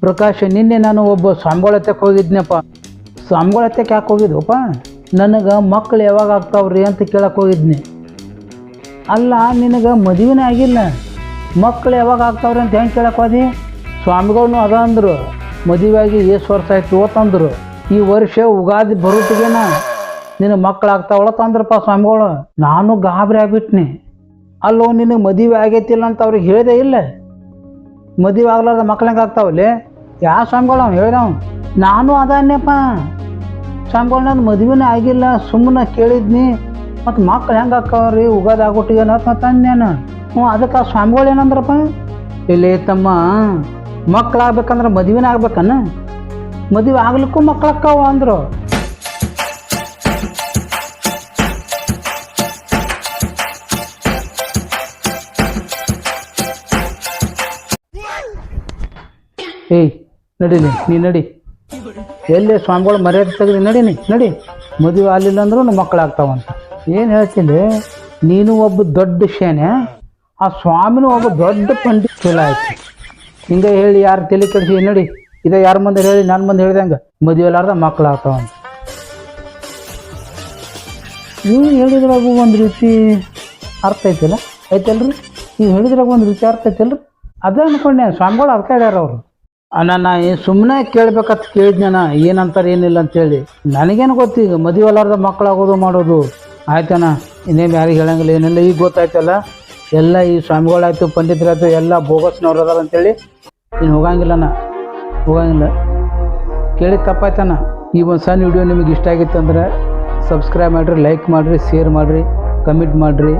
ಪ್ರಕಾಶ್, ನಿನ್ನೆ ನಾನು ಒಬ್ಬ ಸ್ವಾಮಿಗಳತ್ತಕ್ಕೆ ಹೋಗಿದ್ನಪ್ಪ. ಸ್ವಾಮಿಗಳತ್ತಕ್ಕೆ ಯಾಕೆ ಹೋಗಿದ್ವಪ್ಪ? ನನಗೆ ಮಕ್ಕಳು ಯಾವಾಗ ಆಗ್ತಾವ್ರಿ ಅಂತ ಕೇಳಕ್ಕೆ ಹೋಗಿದ್ನಿ. ಅಲ್ಲ, ನಿನಗೆ ಮದುವೆನೇ ಆಗಿಲ್ಲ. ಮಕ್ಕಳು ಯಾವಾಗ ಆಗ್ತಾವ್ರಿ ಅಂತ ಹೆಂಗೆ ಕೇಳಕ್ಕೆ ಹೋದಿ? ಸ್ವಾಮಿಗಳನ್ನೂ ಅದ ಅಂದರು. ಮದುವೆಯಾಗಿ ಎಷ್ಟು ವರ್ಷ ಆಯ್ತು ಅಂತಂದ್ರು ಈ ವರ್ಷ ಉಗಾದಿ ಬರೋಟಿಗೆನ ನಿನ್ನ ಮಕ್ಕಳು ಆಗ್ತಾವಳ ತಂದ್ರಪ್ಪ ಸ್ವಾಮಿಗಳು. ನಾನು ಗಾಬರಿ ಆಗ್ಬಿಟ್ನಿ. ಅಲ್ಲೋ, ನಿನಗೆ ಮದುವೆ ಆಗೈತಿಲ್ಲ ಅಂತ ಅವ್ರಿಗೆ ಹೇಳಿದೆ ಇಲ್ಲ. ಮದುವೆ ಆಗ್ಲಾರ್ದ ಮಕ್ಳು ಹೆಂಗೆ ಆಗ್ತಾವಲ್ಲಿ? ಯಾವ ಸ್ವಾಮಿಗಳು ಅವ್ನು ಹೇಳ್ದವ್ ನಾನು ಅದಾನ್ಯಪ್ಪ. ಸ್ವಾಮಿಗಳು ನನ್ನ ಮದುವೆನೇ ಆಗಿಲ್ಲ ಸುಮ್ಮನೆ ಕೇಳಿದ್ನಿ. ಮತ್ತು ಮಕ್ಳು ಹೆಂಗೆ ಆಕ್ಕವ್ರಿ ಉಗಾದ ಆಗ್ಬಿಟ್ಟಿಗೆ ಮತ್ತು ಅಂದ್ನೇನು ಹ್ಞೂ, ಅದಕ್ಕೆ ಆ ಸ್ವಾಮಿಗಳು ಏನಂದ್ರಪ್ಪ? ಇಲ್ಲಿ ತಮ್ಮ ಮಕ್ಳು ಆಗ್ಬೇಕಂದ್ರೆ ಮದುವೆನೇ ಆಗ್ಬೇಕನ್ನ ಮದುವೆ ಆಗ್ಲಿಕ್ಕೂ ಮಕ್ಳು ಅಂದರು. ಏಯ್ ನಡೀನಿ ನೀ ನಡಿ. ಎಲ್ಲಿ ಸ್ವಾಮಿಗಳು ಮರ್ಯಾದೆ ತೆಗೆದು ನಡೀನಿ ನಡಿ. ಮದುವೆ ಆಗಲಿಲ್ಲ ಅಂದ್ರೂ ಮಕ್ಕಳು ಆಗ್ತಾವಂತ. ಏನು ಹೇಳ್ತೀನಿ, ನೀನು ಒಬ್ಬ ದೊಡ್ಡ ಶೇನೆ ಆ ಸ್ವಾಮಿನೂ ಒಬ್ಬ ದೊಡ್ಡ ಪಂಡಿತ ಚಲೋ ಆಯ್ತು. ಹಿಂಗೆ ಹೇಳಿ ಯಾರು ತಲೆ ಕೆಡಿಸಿ ನಡಿ, ಇದೇ ಯಾರ ಮುಂದೆ ಹೇಳಿ ನನ್ನ ಮುಂದೆ ಹೇಳ್ದಂಗೆ ಮದುವೆ ಇಲ್ಲಾರ್ದ ಮಕ್ಳು ಆಗ್ತಾವಂತ. ನೀವು ಹೇಳಿದ್ರಾಗು ಒಂದು ರೀತಿ ಅರ್ಥ ಐತಿಲ್ಲ? ಐತಲ್ರಿ? ನೀವು ಹೇಳಿದ್ರಾಗ ಒಂದು ರೀತಿ ಅರ್ಥ ಐತಲ್ರಿ? ಅದೇ ಅನ್ಕೊಂಡೆ, ಸ್ವಾಮಿಗಳು ಅರ್ಥ ಹೇಳ್ಯಾರ ಅವರು. ನಾನು ಸುಮ್ಮನೆ ಕೇಳ್ಬೇಕಂತ ಕೇಳಿದ್ನ ಏನಂತಾರೆ, ಏನಿಲ್ಲ ಅಂತೇಳಿ ನನಗೇನು ಗೊತ್ತೀಗ ಮದುವೆ ಅಲ್ಲಾರ್ದ ಮಕ್ಕಳಾಗೋದು ಮಾಡೋದು. ಆಯ್ತಣ್ಣ, ಇನ್ನೇನು ಯಾರಿಗೆ ಹೇಳಂಗಿಲ್ಲ, ಏನಿಲ್ಲ. ಈಗ ಗೊತ್ತಾಯ್ತಲ್ಲ, ಎಲ್ಲ ಈ ಸ್ವಾಮಿಗಳಾಯ್ತು, ಪಂಡಿತರಾಯ್ತು, ಎಲ್ಲ ಬೋಗಸ್ನವ್ರು ಅದಾರ ಅಂತೇಳಿ ಇನ್ನು ಹೋಗಂಗಿಲ್ಲಣ್ಣ ಹೋಗಂಗಿಲ್ಲ ಕೇಳಿ ತಪ್ಪಾಯ್ತಣ್ಣ. ಈ ಒಂದು ಸಣ್ಣ ವಿಡಿಯೋ ನಿಮಗೆ ಇಷ್ಟ ಆಗಿತ್ತು ಅಂದ್ರೆ ಸಬ್ಸ್ಕ್ರೈಬ್ ಮಾಡಿರಿ ಲೈಕ್ ಮಾಡಿರಿ ಶೇರ್ ಮಾಡಿರಿ ಕಮೆಂಟ್ ಮಾಡಿರಿ.